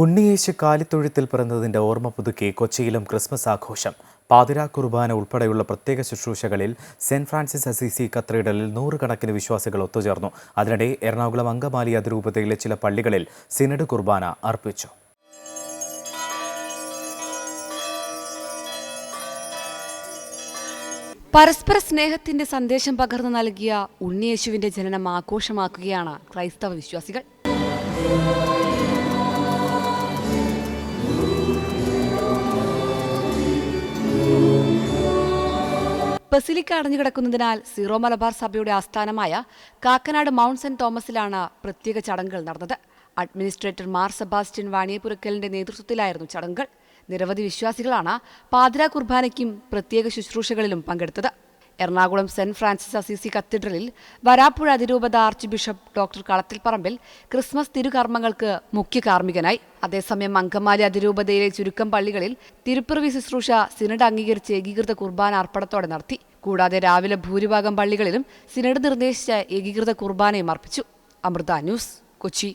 ഉണ്ണിയേശു കാലിത്തൊഴുത്തിൽ പിറന്നതിന്റെ ഓർമ്മ പുതുക്കി കൊച്ചിയിലും ക്രിസ്മസ് ആഘോഷം. പാതിരാ കുർബാന ഉൾപ്പെടെയുള്ള പ്രത്യേക ശുശ്രൂഷകളിൽ സെന്റ് ഫ്രാൻസിസ് അസീസി കത്തീഡ്രലിൽ നൂറുകണക്കിന് വിശ്വാസികൾ ഒത്തുചേർന്നു. അതിനിടെ എറണാകുളം അങ്കമാലി അതിരൂപതയിലെ ചില പള്ളികളിൽ സിനഡ് കുർബാന അർപ്പിച്ചു. പരസ്പര സ്നേഹത്തിന്റെ സന്ദേശം പകർന്നു നൽകിയ ഉണ്ണിയേശുവിന്റെ ജനനം ആഘോഷമാക്കുകയാണ് ക്രൈസ്തവ വിശ്വാസികൾ. ബസിലിക്ക അടഞ്ഞു കിടക്കുന്നതിനാൽ സീറോ മലബാർ സഭയുടെ ആസ്ഥാനമായ കാക്കനാട് മൗണ്ട് സെന്റ് തോമസിലാണ് പ്രത്യേക ചടങ്ങുകൾ നടന്നത്. അഡ്മിനിസ്ട്രേറ്റർ മാർ സെബാസ്റ്റ്യൻ വാണിയപുരക്കലിന്റെ നേതൃത്വത്തിലായിരുന്നു ചടങ്ങുകൾ. നിരവധി വിശ്വാസികളാണ് പാതിരാ കുർബാനയ്ക്കും പ്രത്യേക ശുശ്രൂഷകളിലും പങ്കെടുത്തത്. എറണാകുളം സെന്റ് ഫ്രാൻസിസ് അസീസി കത്തീഡ്രലിൽ വരാപ്പുഴ അതിരൂപത archbishop doctor Kalathiparambil Christmas തിരുകർമ്മങ്ങൾക്ക് മുഖ്യ കാർമ്മികനായി. അതേസമയം അങ്കമാലി അതിരൂപതയിലെ ചുരുക്കം പള്ളികളിൽ തിരുപ്പിറവി ശുശ്രൂഷ സിനഡ് അംഗീകരിച്ച് ഏകീകൃത കുർബാന അർപ്പണത്തോടെ നടത്തി. കൂടാതെ രാവിലെ ഭൂരിഭാഗം പള്ളികളിലും സിനഡ് നിർദ്ദേശിച്ച ഏകീകൃത കുർബാനയും അർപ്പിച്ചു. അമൃത ന്യൂസ് കൊച്ചി.